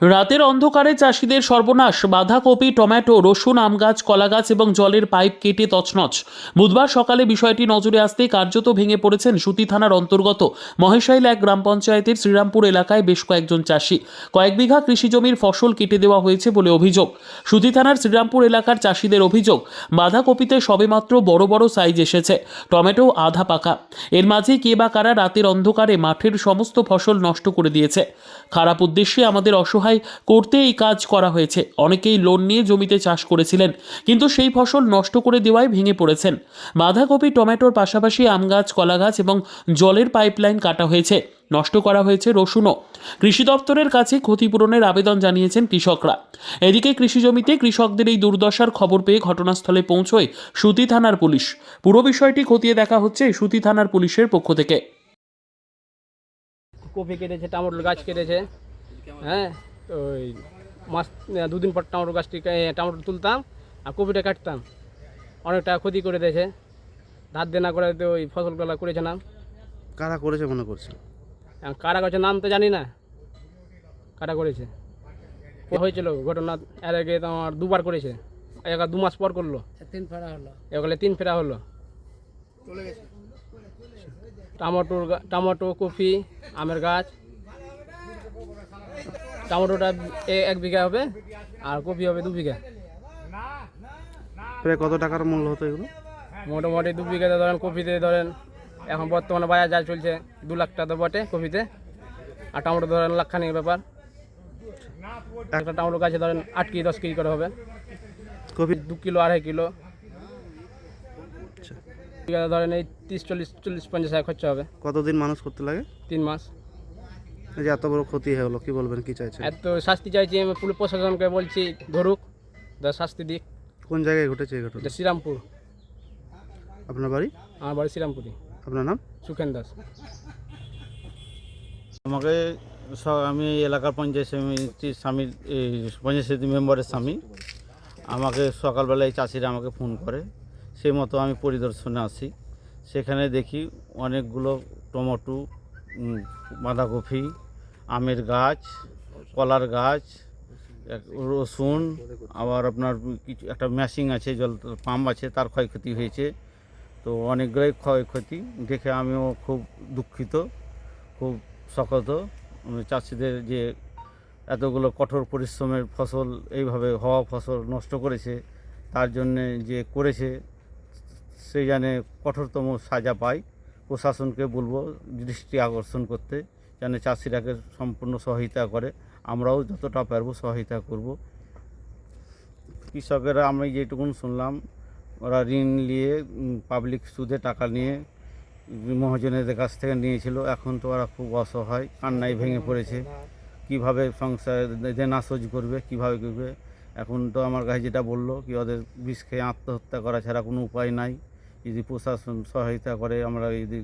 রাতের অন্ধকারে চাষিদের সর্বনাশ। বাঁধাকপি, টমেটো, রসুন, আম গাছ, কলা গাছ এবং জলের পাইপ কেটে তছনছ। বুধবার সকালে বিষয়টি নজরে আসতেই কার্যত ভেঙে পড়েছেন সুতি থানার অন্তর্গত মহেশাইল এক গ্রাম পঞ্চায়েতের শ্রীরামপুর এলাকায় বেশ কয়েকজন চাষি। কয়েক বিঘা কৃষিজমির ফসল কেটে দেওয়া হয়েছে বলে অভিযোগ। সুতি থানার শ্রীরামপুর এলাকার চাষিদের অভিযোগ, বাঁধাকপিতে সবেমাত্র বড় বড় সাইজ এসেছে। টমেটো আধা পাকা। এর মাঝে কে বা কারা রাতের অন্ধকারে মাঠের সমস্ত ফসল নষ্ট করে দিয়েছে। খারাপ উদ্দেশ্যে আমাদের অসহায় করতে এই কাজ করা হয়েছে। অনেকেই লোন নিয়ে জমিতে চাষ করেছিলেন, কিন্তু সেই ফসল নষ্ট করে দেওয়ায় ভেঙে পড়েছেন। বাঁধাকপি, টমেটোর পাশাপাশি আম গাছ, কলা গাছ এবং জলের পাইপলাইন কাটা হয়েছে। নষ্ট করা হয়েছে রসুনও। কৃষি দপ্তরের কাছে ক্ষতিপূরণের আবেদন জানিয়েছেন কৃষকরা। এদিকে কৃষি জমিতে কৃষকদের এই দুর্দশার খবর পেয়ে ঘটনাস্থলে পৌঁছয় সুতি থানার পুলিশ। পুরো বিষয়টি খতিয়ে দেখা হচ্ছে সুতি থানার পুলিশের পক্ষ থেকে। কপি কেটেছে টমেটোর গাছ কেটেছে। হ্যাঁ? ওই মাস দুদিন পর টমেটো গাছটি টমেটো তুলতাম আর কপিটা কাটতাম। অনেক টাকা ক্ষতি করে দিয়েছে। ধার দেনা করে তো ওই ফসলগুলো করেছে নাম কারা করেছে মনে করছে কারা করেছে নাম তো জানি না। কারা করেছে? হয়েছিল ঘটনা এর আগে তো আমার দুবার করেছে। এবার দু মাস পর করল। তিন ফেরা হলো। এগুলো তিন ফেরা হলো। টমেটোর গা- টমেটো কপি আমের গাছ টমেটোটা এক বিঘা হবে আর কপি হবে দু বিঘা। প্রায় কত টাকার মূল্য হতো এগুলো? মোটামুটি দু বিঘাতে ধরেন কপিতে ধরেন এখন বর্তমানে বাজার যা চলছে দু লাখ টাকা তো বটে কপিতে। আর টমেটো ধরেন লাখখানিক ব্যাপার। একটা টমেটো গাছে ধরেন আট কেজি দশ কেজি করে হবে। কপি? দু কিলো আড়াই কিলো। আচ্ছা। ধরেন এই তিরিশ চল্লিশ চল্লিশ পঞ্চাশ হাজার খরচা হবে। কতদিন মানুষ করতে লাগে? তিন মাস। এই যে এত বড় ক্ষতি হয়ে গেলো কি বলবেন কি চাইছেন? এত শাস্তি চাইছি আমি পুলিশ প্রশাসনকে বলছি ধরুক দা শাস্তি দিক। কোন জায়গায় ঘটেছে এই ঘটনা? এটা শ্রীরামপুর। আপনার বাড়ি? আমার বাড়ি শ্রীরামপুরি আপনার নাম? সুখেন দাস। আমাকে স- আমি এলাকার পঞ্চায়েত সমিতির স্বামীর এই পঞ্চায়েত সমিতি মেম্বারের স্বামী। আমাকে সকালবেলায় চাষিরা আমাকে ফোন করে। সেই মতো আমি পরিদর্শনে আসি সেখানে দেখি অনেকগুলো টমেটো বাঁধাকপি আমের গাছ কলার গাছ রসুন আবার আপনার কিছু একটা ম্যাশিং আছে জল পাম্প আছে তার ক্ষয়ক্ষতি হয়েছে। তো অনেকগুলোই ক্ষয়ক্ষতি দেখে আমিও খুব দুঃখিত খুব উম, চাষিদের যে এতগুলো কঠোর পরিশ্রমের ফসল এইভাবে হওয়া ফসল নষ্ট করেছে তার জন্যে যে করেছে সে জানে কঠোরতম সাজা পায়। প্রশাসনকে বলব দৃষ্টি আকর্ষণ করতে, যেন চাষিরাকে সম্পূর্ণ সহায়তা করে। আমরাও যতটা পারব সহায়তা করব। কৃষকেরা, আমি যেটুকুন শুনলাম, ওরা ঋণ নিয়ে পাবলিক সুদে টাকা নিয়ে মহাজনেদের কাছ থেকে নিয়েছিল। এখন তো ওরা খুব অসহায়, কান্নায় ভেঙে পড়েছে। কীভাবে সংসার দেনা শোধ করবে, কীভাবে করবে? এখন তো আমার কাছে যেটা বলল, কি ওদের বিষ খেয়ে আত্মহত্যা করা ছাড়া কোনো উপায় নাই। যদি প্রশাসন সহায়তা করে আমরা যদি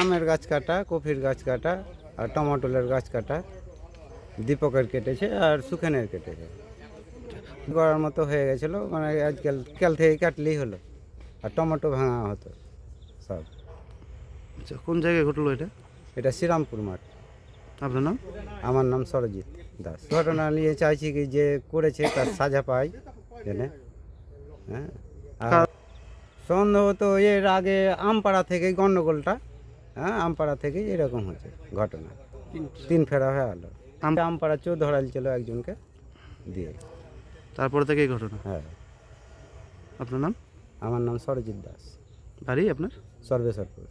আমের গাছ কাটা কফির গাছ কাটা আর টমাটোলের গাছ কাটা দীপকের কেটেছে আর সুখেনের কেটেছে। করার মতো হয়ে গেছিল মানে আজকাল কাল থেকে কাটলেই হলো আর টমেটো ভাঙা হতো সব। আচ্ছা কোন জায়গায় ঘটলো এটা? এটা শ্রীরামপুর মাঠ। আপনার নাম? আমার নাম সরজিৎ দাস। ঘটনা নিয়ে চাইছি কি যে করেছে তার সাজা পাই জেনে? হ্যাঁ? আর সন্দেহ তো এর আগে আমপাড়া থেকে গণ্ডগোলটা হ্যাঁ আমপাড়া থেকে এরকম হয়েছে ঘটনা। তিন ফেরা হয়ে গেলো আম- আমপাড়া চোর ধরাল ছিল একজনকে দিয়ে। তারপর থেকে এই ঘটনা? হ্যাঁ। আপনার নাম? আমার নাম সরজিৎ দাস। বাড়ি আপনার? সর্বেশ্বরপুর।